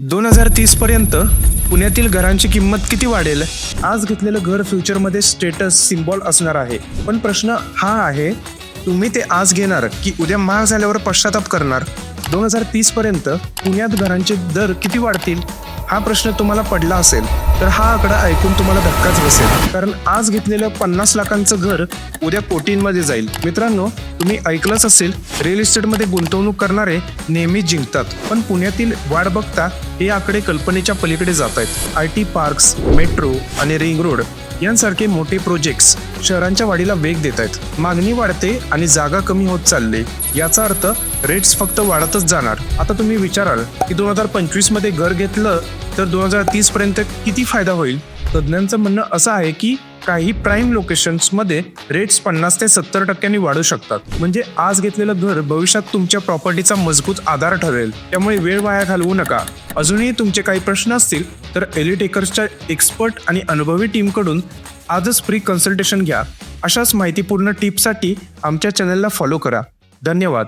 दोन हजार तीस पर्यंत पुण्यातील घरांची किंमत किती वाढेल? आज घेतलेलं घर फ्युचरमध्ये स्टेटस सिम्बॉल असणार आहे. पण प्रश्न हा आहे तुम्ही ते आज घेणार की उद्या महाग झाल्यावर पश्चाताप करणार? दोन हजार तीस पर्यंत पुण्यात घरांचे दर किती वाढतील? हा प्रश्न तुम्हाला पडला असेल तर हा आकडा ऐकून तुम्हाला धक्काच बसेल. कारण आज घेतलेलं पन्नास लाखांचं घर उद्या कोटींमध्ये जाईल. मित्रांनो तुम्ही ऐकलंच असेल रिअल इस्टेटमध्ये गुंतवणूक करणारे नेहमी जिंकतात. पण पुण्यातील वाढ बघता हे आकडे कल्पनेच्या पलीकडे जात आहेत आय टी पार्क्स मेट्रो आणि रिंग रोड यांसारखे मोठे प्रोजेक्ट्स शहरांच्या वाढीला वेग देत आहेत. मागणी वाढते आणि जागा कमी होत चालली. याचा अर्थ रेट्स फक्त वाढतच जाणार. आता तुम्ही विचाराल की दोन हजार पंचवीसमध्ये घर घेतलं तर दोन हजार तीस पर्यंत किती फायदा होईल? तज्ज्ञांचं म्हणणं असं आहे की काही प्राईम लोकेशन्समध्ये रेट्स पन्नास ते सत्तर टक्क्यांनी वाढू शकतात. म्हणजे आज घेतलेलं घर भविष्यात तुमच्या प्रॉपर्टीचा मजबूत आधार ठरेल. त्यामुळे वेळ वाया घालवू नका. अजूनही तुमचे काही प्रश्न असतील तर एलिटेकर्सच्या एक्सपर्ट आणि अनुभवी टीमकडून आजच फ्री कन्सल्टेशन घ्या. अशाच माहितीपूर्ण टिप्ससाठी आमच्या चॅनलला फॉलो करा. धन्यवाद.